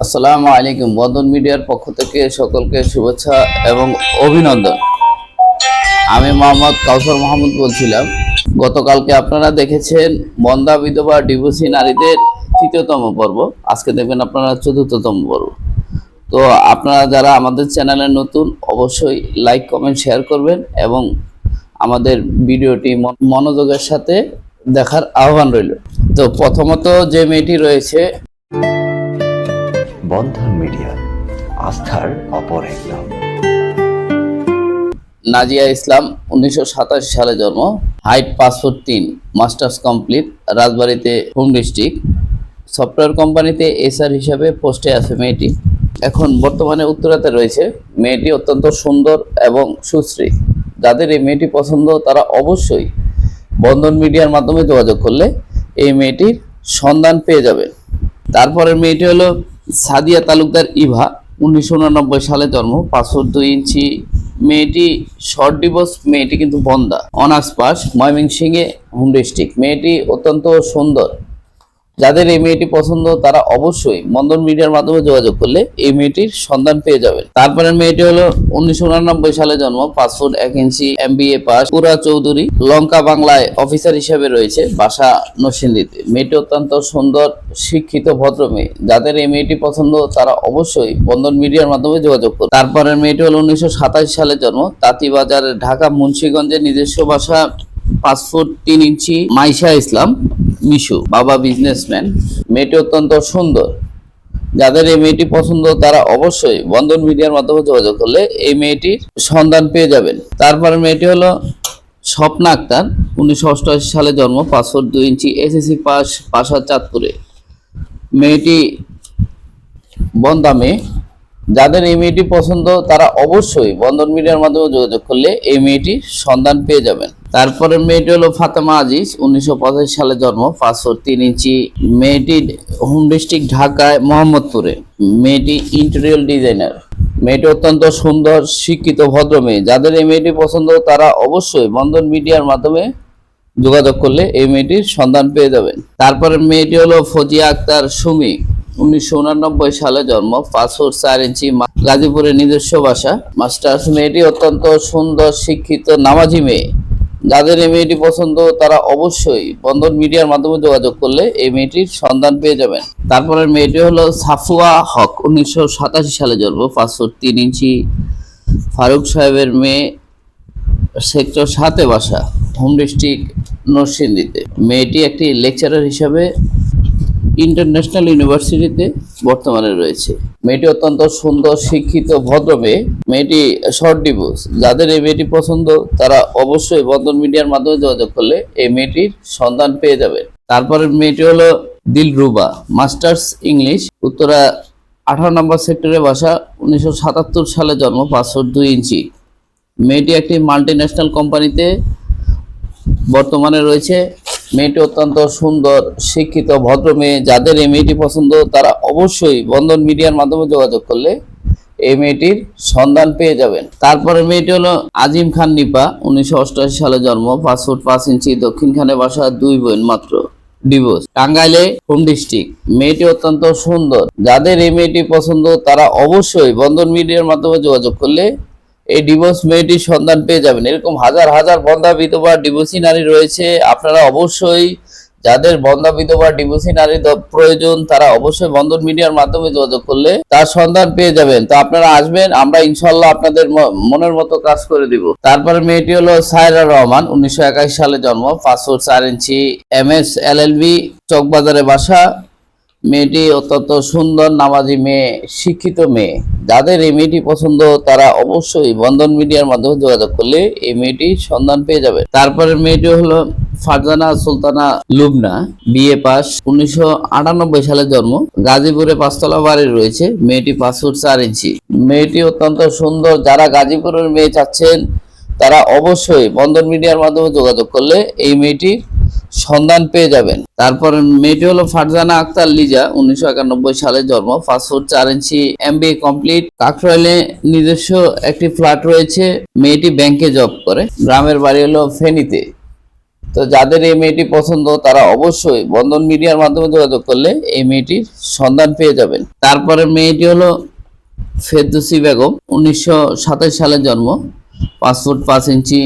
আসসালামু আলাইকুম, বন্ধন মিডিয়ার পক্ষ থেকে সকলকে শুভেচ্ছা এবং অভিনন্দন। আমি মোহাম্মদ কাউসার মাহমুদ বলছিলাম। গতকালকে আপনারা দেখেছেন মন্দা বিধবা ডিভোর্সি নারীদের তৃতীয়তম পর্ব। আজকে দেখবেন আপনারা চতুর্থতম পর্ব। তো আপনারা যারা আমাদের চ্যানেলে নতুন, অবশ্যই লাইক, কমেন্ট, শেয়ার করবেন এবং আমাদের ভিডিওটি মন- মনোযোগের সাথে দেখার আহ্বান রইল। তো প্রথমত যে মেয়েটি রয়েছে বন্ধন মিডিয়া। আস্থার অপর এক নাম। নাজিয়া ইসলাম, উনিশশো সালে জন্ম। হাইট ফুট তিন, মাস্টার্স কমপ্লিট, রাজবাড়িতে হোম ডিস্ট্রিক্ট। সফটওয়্যার কোম্পানিতে এসআর হিসাবে পোস্টে আছে মেয়েটি। এখন বর্তমানে উত্তরাতে রয়েছে। মেয়েটি অত্যন্ত সুন্দর এবং সুশ্রী। যাদের এই মেয়েটি পছন্দ, তারা অবশ্যই বন্ধন মিডিয়ার মাধ্যমে যোগাযোগ করলে এই মেয়েটির সন্ধান পেয়ে যাবে। তারপরের মেয়েটি হলো সাদিয়া তালুকদার ইভা, উনিশশো উননব্বই সালে জন্ম, পাঁচশো দুই ইঞ্চি। মেয়েটি শর্ট ডিভোর্স মেয়েটি কিন্তু বন্দা। অনার্স পাস, ময়মনসিংহে হোম ডিস্ট্রিক্ট মেয়েটি অত্যন্ত সুন্দর। যাদের এই মেয়েটি পছন্দ, তারা অবশ্যই বন্ধন মিডিয়ার মাধ্যমে যোগাযোগ করলে এই মেয়েটির সন্ধান পেয়ে যাবেন। তারপরে মেয়েটি হলো উনিশশো সালে জন্ম ফুট এক inch M B A pass পুরা চৌধুরী, লঙ্কা বাংলায় অফিসার হিসেবে রয়েছে বাসা নরসিংদীতে। মেয়েটি অত্যন্ত সুন্দর, শিক্ষিত, ভদ্র মেয়ে। যাদের এই মেয়েটি পছন্দ, তারা অবশ্যই বন্ধন মিডিয়ার মাধ্যমে যোগাযোগ করবে তারপরে মেয়েটি হলো উনিশশো সাতাশ সালে জন্ম তাঁতিবাজারের ঢাকা মুন্সিগঞ্জের নিজস্ব বাসা পাঁচ ফুট তিন ইঞ্চি মাইশা ইসলাম, মিশু, বাবা বিজনেসম্যান মেয়েটি অত্যন্ত সুন্দর। যাদের এই মেয়েটি পছন্দ, তারা অবশ্যই বন্ধন মিডিয়ার মাধ্যমে যোগাযোগ করলে এই মেয়েটির সন্ধান পেয়ে যাবেন। তারপরে মেয়েটি হলো স্বপ্না আক্তার। উনিশশো অষ্টআশি সালে জন্ম, পাঁচ ফুট দুই ইঞ্চি এসএসসি পাস পাশা চাঁদপুরে। মেয়েটি বন্দা মেয়ে। যাদের এই মেয়েটি পছন্দ, তারা অবশ্যই বন্ধন মিডিয়ার মাধ্যমে যোগাযোগ করলে এই মেয়েটির সন্ধান পেয়ে যাবেন। তারপরে মেয়েটি হলো ফাতেমা আজিজ, উনিশশো সালে জন্ম, পাঁচশো তিন ইঞ্চি। মেয়েটি হোম ডিস্ট্রিক্ট ঢাকায় মোহাম্মদপুরে। মেয়েটি ইন্টেরিয়র ডিজাইনার। মেয়েটি অত্যন্ত সুন্দর, শিক্ষিত, ভদ্র মেয়ে। যাদের এই মেয়েটি পছন্দ, তারা অবশ্যই বন্ধন মিডিয়ার মাধ্যমে যোগাযোগ করলে এই মেয়েটির সন্ধান পেয়ে যাবেন। তারপরে মেয়েটি হলো ফজিয়া আক্তার সুমি। উনিশশো সালে জন্ম, পাঁচ চার ইঞ্চি গাজীপুরের নিজস্ব বাসা মাস্টার্স মেয়েটি অত্যন্ত সুন্দর, শিক্ষিত, নামাজি মেয়ে। যাদের এই মেয়েটি পছন্দ, তারা অবশ্যই বন্ধন মিডিয়ার মাধ্যমে যোগাযোগ করলে এই মেয়েটির সন্ধান পেয়ে যাবেন। তারপরে মেয়েটি হলো সাফুয়া হক, উনিশশো সাতাশি সালে জন্ম, পাঁচ তিন ইঞ্চি। ফারুক সাহেবের মেয়ে সেক্টর সাতে বাসা হোম ডিস্ট্রিক্ট নরসিংদীতে। মেয়েটি একটি লেকচারার হিসাবে ইন্টারন্যাশনাল ইউনিভার্সিটিতে বর্তমানে রয়েছে। মেয়েটি অত্যন্ত সুন্দর, শিক্ষিত, ভদ্র মেয়ে। মেয়েটি শর্ট ডিভোর্স। যাদের এই মেয়েটি পছন্দ, তারা অবশ্যই বন্ধন মিডিয়ার মাধ্যমে যোগাযোগ করলে এই মেয়েটির সন্ধান পেয়ে যাবে তারপরে মেয়েটি হলো দিলরুবা, মাস্টার্স ইংলিশ, উত্তরা আঠারো নম্বর সেক্টরে বাসা, উনিশশো সাতাত্তর সালে জন্ম পাঁচ ফুট দুই ইঞ্চি। মেয়েটি একটি মাল্টি ন্যাশনাল কোম্পানিতে বর্তমানে রয়েছে। মেয়েটি অত্যন্ত সুন্দর, শিক্ষিত, ভদ্র মেয়ে। যাদের এই মেয়েটি পছন্দ, তারা অবশ্যই বন্ধন মিডিয়ার মাধ্যমে যোগাযোগ করলে এই মেয়েটির সন্ধান পেয়ে যাবেন। তারপরে মেয়েটি হলো আজিম খান নিপা। উনিশশো অষ্টআশি সালে জন্ম। পাঁচ ফুট পাঁচ ইঞ্চি, দক্ষিণ খানে বাসা, দুই বোন মাত্র। ডিভোর্স। টাঙ্গাইলে, হোম ডিস্ট্রিক্ট। মেয়েটি অত্যন্ত সুন্দর। যাদের এই মেয়েটি পছন্দ, তারা অবশ্যই বন্ধন মিডিয়ার মাধ্যমে যোগাযোগ করলে এই ডিভোর্স মেয়েটির সন্ধান পেয়ে যাবেন। এরকম হাজার হাজার বন্ধা বিধবা ডিভোর্সি নারী রয়েছে। আপনারা অবশ্যই যাদের বন্ধা বিধবা ডিভোর্সি নারী প্রয়োজন, তারা অবশ্যই বন্ধন মিডিয়ার মাধ্যমে যোগাযোগ করলে তার সন্ধান পেয়ে যাবেন। তো আপনারা আসবেন, আমরা ইনশাল্লাহ আপনাদের মনের মতো কাজ করে দিব। তারপরে মেয়েটি হলো সায়রা রহমান, উনিশশো একাশি সালে জন্ম, পাঁচ ফুট চার inch, M S, L L B, চকবাজারে বাসা। মেয়েটি অত্যন্ত সুন্দর নামাজি মেয়ে, শিক্ষিত মেয়ে। যাদের এই মেয়েটি পছন্দ, তারা অবশ্যই বন্ধন মিডিয়ার মাধ্যমে যোগাযোগ করলে এই মেয়েটি সন্ধান পেয়ে যাবে। তারপরে মেয়েটি হলো ফারজানা সুলতানা লুবনা, বিএ পাস, উনিশশো আটানব্বই সালে জন্ম। গাজীপুরে পাঁচতলা বাড়ি রয়েছে, মেয়েটি পাঁচ ফুট চার ইঞ্চি। মেয়েটি অত্যন্ত সুন্দর, যারা গাজীপুরের মেয়ে চাচ্ছেন, তারা অবশ্যই বন্ধন মিডিয়ার মাধ্যমে যোগাযোগ করলে এই মেয়েটির সন্ধান পেয়ে যাবেন। তারপর মেয়েটি হলো ফারজানা আক্তার লিজা, উনিশশো একানব্বই সালে জন্ম। ফাস্ট ফুড চার ইঞ্চি এম বি কমপ্লিট কাকরাইলে নিজস্ব একটি ফ্ল্যাট রয়েছে। মেয়েটি ব্যাংকে জব করে। গ্রামের বাড়ি হলো ফেনীতে। তো যাদের এই মেয়েটি পছন্দ, তারা অবশ্যই বন্ধন মিডিয়ার মাধ্যমে যোগাযোগ করলে এই মেয়েটির সন্ধান পেয়ে যাবেন। তারপরে মেয়েটি হলো ফেরদৌসি বেগম, উনিশশো সাতাশ সালে জন্ম। পাঁচ ফুট পাঁচ ইঞ্চি।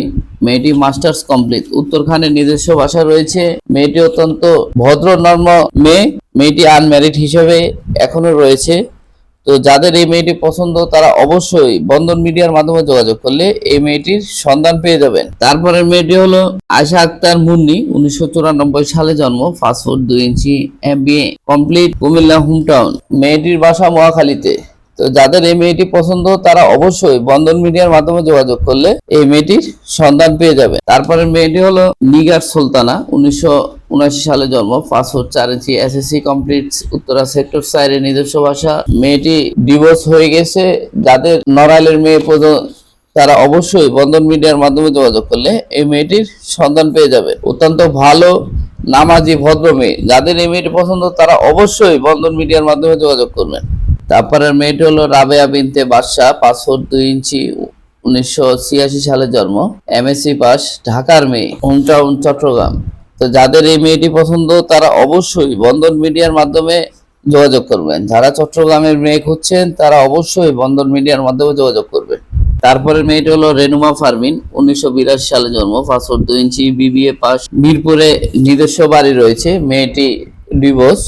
মেয়েটি মাস্টার্স কমপ্লিট। উত্তরখানের নিজস্ব ভাষা রয়েছে। মেয়েটি অত্যন্ত ভদ্র, নর্ম মেয়ে। মেয়েটি আনম্যারিড হিসেবে এখনও রয়েছে। তো যাদের এই মেয়েটি পছন্দ, তারা অবশ্যই বন্ধন মিডিয়ার মাধ্যমে যোগাযোগ করলে এই মেয়েটির সন্ধান পেয়ে যাবেন। তারপরে মেয়েটি হলো আশা আক্তার মুন্নি। উনিশশো চুরানব্বই সালে জন্ম। ফাস্ট ফুড দুই inch, M complete Comilla hometown মেয়েটির বাসা মহাখালীতে। তো যাদের এই মেয়েটি পছন্দ, তারা অবশ্যই বন্ধন মিডিয়ার মাধ্যমে যোগাযোগ করলে এই মেয়েটির সন্ধান পেয়ে যাবে। তারপরে মেয়েটি হলো নিগার সুলতানা, উনিশশো উনাশি সালে জন্ম ফুট চার inch SSC complete Uttara sector সাইডের নিজস্ব ভাষা। মেয়েটি ডিভোর্স হয়ে গেছে। যাদের নড়াইলের মেয়ে তারা অবশ্যই বন্ধন মিডিয়ার মাধ্যমে যোগাযোগ করলে এই মেয়েটির সন্ধান পেয়ে যাবে। অত্যন্ত ভালো, নামাজি, ভদ্র মেয়ে। যাদের এই মেয়েটি পছন্দ, তারা অবশ্যই বন্ধন মিডিয়ার মাধ্যমে যোগাযোগ করবেন। তারপরে মেয়েটি হলো রাবেয়া বিনতে বাদশাহ, পাঁচ ফুট দুই ইঞ্চি, উনিশশো ছিয়াশি সালে জন্ম। এমএসসি পাস, ঢাকার মেয়ে হোমটাউন চট্টগ্রাম। তো যাদের এই মেয়েটি পছন্দ, তারা অবশ্যই বন্ধন মিডিয়ার মাধ্যমে যোগাযোগ করবেন। যারা চট্টগ্রামের মেয়ে খুঁজছেন, তারা অবশ্যই বন্ধন মিডিয়ার মাধ্যমে যোগাযোগ করবেন। তারপরে মেয়েটি হলো রেনুমা ফারমিন, উনিশশো সালে জন্ম পাসপোর্ট দুই ইঞ্চি বিবিএ পাস, মিরপুরে নিজস্ব বাড়ি রয়েছে। মেয়েটি ডিভোর্স।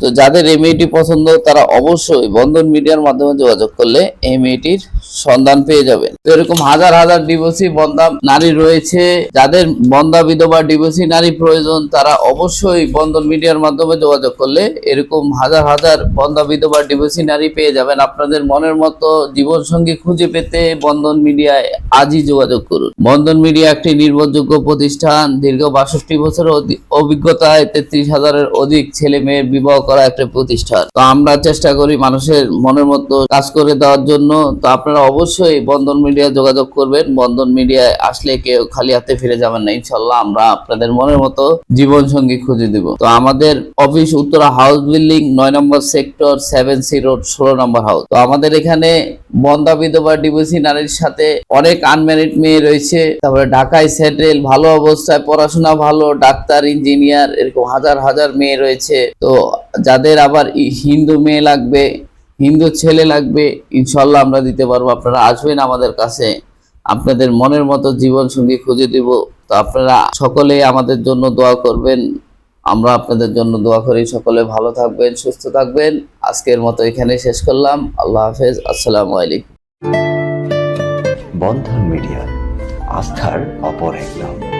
তো যাদের এই মেয়েটি পছন্দ, তারা অবশ্যই বন্ধন মিডিয়ার মাধ্যমে যোগাযোগ করলে এই মেয়েটির সন্ধান পেয়ে যাবে তো এরকম হাজার হাজার ডিভোর্সি বন্ধা নারী রয়েছে। যাদের বন্ধা বিধবা ডিভোর্সি নারী প্রয়োজন, তারা অবশ্যই বন্ধন মিডিয়ার মাধ্যমে যোগাযোগ করলে এরকম হাজার হাজার বন্ধা বিধবা ডিভোর্সি নারী পেয়ে যাবেন। আপনাদের মনের মতো জীবন সঙ্গী খুঁজে পেতে বন্ধন মিডিয়ায় আজই যোগাযোগ করুন। বন্ধন মিডিয়া একটি নির্ভরযোগ্য প্রতিষ্ঠান। দীর্ঘ বাষট্টি বছরের অভিজ্ঞতায় তেত্রিশ হাজারের অধিক ছেলে মেয়ের বিবাহ করা একটা প্রতিষ্ঠান। তো আমরা চেষ্টা করি মানুষের মনের মতো কাজ করে দেওয়ার জন্য। তো আপনারা অবশ্যই বন্ধন মিডিয়া যোগাযোগ করবেন। বন্ধন মিডিয়ায় আসলে কেউ খালি হাতে ফিরে যাবেন না। ইনশাল্লাহ আমরা আপনাদের মনের মতো জীবন সঙ্গী খুঁজে দিব। তো আমাদের অফিস উত্তরা হাউস বিল্ডিং, নয় number sector, seven C road, ষোলো নম্বর হাউস। তো আমাদের এখানে বন্ধা বিধবা ডিভোর্সি নারীর সাথে অনেক আনম্যারিড মেয়ে রয়েছে। তারপরে ঢাকায় সেটেল, ভালো অবস্থায় পড়াশোনা ভালো, ডাক্তার, ইঞ্জিনিয়ার, এরকম হাজার হাজার মেয়ে রয়েছে। তো যাদের আবার হিন্দু মেয়ে লাগবে, হিন্দু ছেলে লাগবে ইনশাল্লাহ আমরা দিতে পারব। আপনারা আসবেন আমাদের কাছে, আপনাদের মনের মতো জীবন সঙ্গী খুঁজে দিব। তো আপনারা সকলেই আমাদের জন্য দোয়া করবেন। আমরা আপনাদের জন্য দোয়া করি। সকলে ভালো থাকবেন, সুস্থ থাকবেন। আজকের মতো এখানে শেষ করলাম। আল্লাহ হাফেজ। আসসালামু আলাইকুম। বন্ধন মিডিয়া, আস্থার অপর এক নাম।